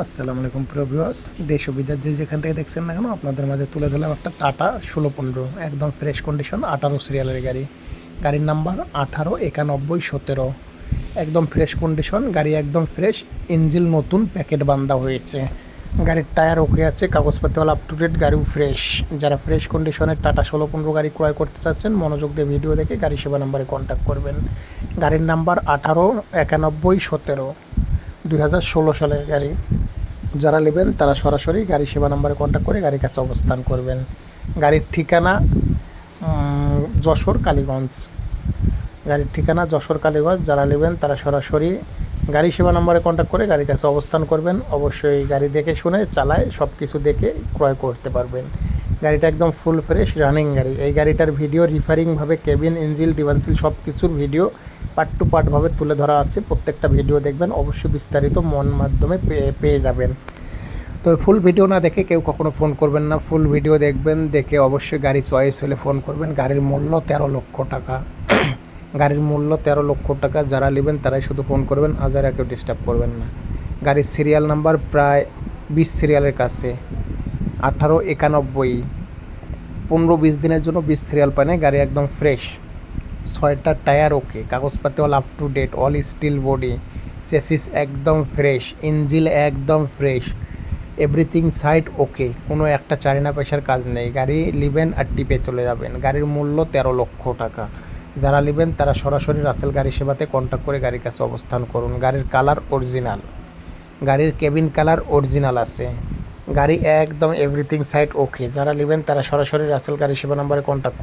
আসসালামু আলাইকুম প্রিয় ভিউয়ার্স দেশ বিদেশ যে যেখান থেকে দেখছেন না কেন, আপনাদের মাঝে তুলে ধরলাম একটা টাটা ষোলো পনেরো, একদম ফ্রেশ কন্ডিশন আঠারো সিরিয়ালের গাড়ি। গাড়ির নাম্বার আঠারো, একানব্বই, সতেরো। একদম ফ্রেশ কন্ডিশন গাড়ি একদম ফ্রেশ ইঞ্জিল নতুন প্যাকেট বান্ধা হয়েছে। গাড়ির টায়ার ওকে আছে, কাগজপত্রওয়ালা আপ টু ডেট গাড়িও ফ্রেশ যারা ফ্রেশ কন্ডিশনের টাটা ষোলো পনেরো গাড়ি ক্রয় করতে চাচ্ছেন, মনোযোগ দিয়ে ভিডিও দেখে গাড়ি সেবা নাম্বারে কন্ট্যাক্ট করবেন। গাড়ির নাম্বার আঠারো, একানব্বই, সতেরো, দুই হাজার ষোলো সালের গাড়ি। যারা নেবেন, তারা সরাসরি গাড়ি সেবা নাম্বারে কন্ট্যাক্ট করে গাড়ির কাছে অবস্থান করবেন। গাড়ির ঠিকানা যশোর, কালীগঞ্জ। গাড়ির ঠিকানা, যশোর, কালীগঞ্জ। যারা নেবেন, তারা সরাসরি গাড়ি সেবা নাম্বারে কন্ট্যাক্ট করে গাড়ির কাছে অবস্থান করবেন। অবশ্যই গাড়ি দেখে শুনে, চালায় সব কিছু দেখে ক্রয় করতে পারবেন। গাড়িটা একদম ফুল ফ্রেশ রানিং গাড়ি। এই গাড়িটার ভিডিও রিফারিংভাবে কেবিন ইঞ্জিল ডিভান্সিল সব কিছুর ভিডিও পার্ট টু পার্টভাবে তুলে ধরা আছে, প্রত্যেকটা ভিডিও দেখবেন, অবশ্যই বিস্তারিত মন মাধ্যমে পেয়ে পেয়ে যাবেন। তো ফুল ভিডিও না দেখে কেউ কখনো ফোন করবেন না ফুল ভিডিও দেখবেন, দেখে অবশ্যই গাড়ি চয়েস হলে ফোন করবেন। গাড়ির মূল্য তেরো লক্ষ টাকা। গাড়ির মূল্য তেরো লক্ষ টাকা, যারা নেবেন তারাই শুধু ফোন করবেন হাজার কেউ ডিস্টার্ব করবেন না। গাড়ির সিরিয়াল নাম্বার প্রায় বিশ সিরিয়ালের কাছে। আঠারো একানব্বই। পনেরো, বিশ দিনের জন্য বিশ সিরিয়াল পানে গাড়ি একদম ফ্রেশ ছয়টা টায়ার ওকে কাগজপাতি all up to date all steel body chassis একদম ফ্রেশ ইঞ্জিল একদম ফ্রেশ এভরিথিং সাইড ওকে কোনো একটা চারিনা পয়সার কাজ নেই, গাড়ি লিবেন আর টিপে চলে যাবেন, গাড়ির মূল্য তেরো লক্ষ টাকা, যারা নেবেন তারা সরাসরি রাসেল গাড়ি সেবাতে কন্ট্যাক্ট করে গাড়ির কাছে অবস্থান করুন, গাড়ির কালার অরিজিনাল গাড়ির কেবিন কালার অরিজিনাল আছে, গাড়ি একদম এভরিথিং সাইড ওকে যারা নেবেন তারা সরাসরি রাসেল গাড়ি সেবা নাম্বারে কন্ট্যাক্ট করুন।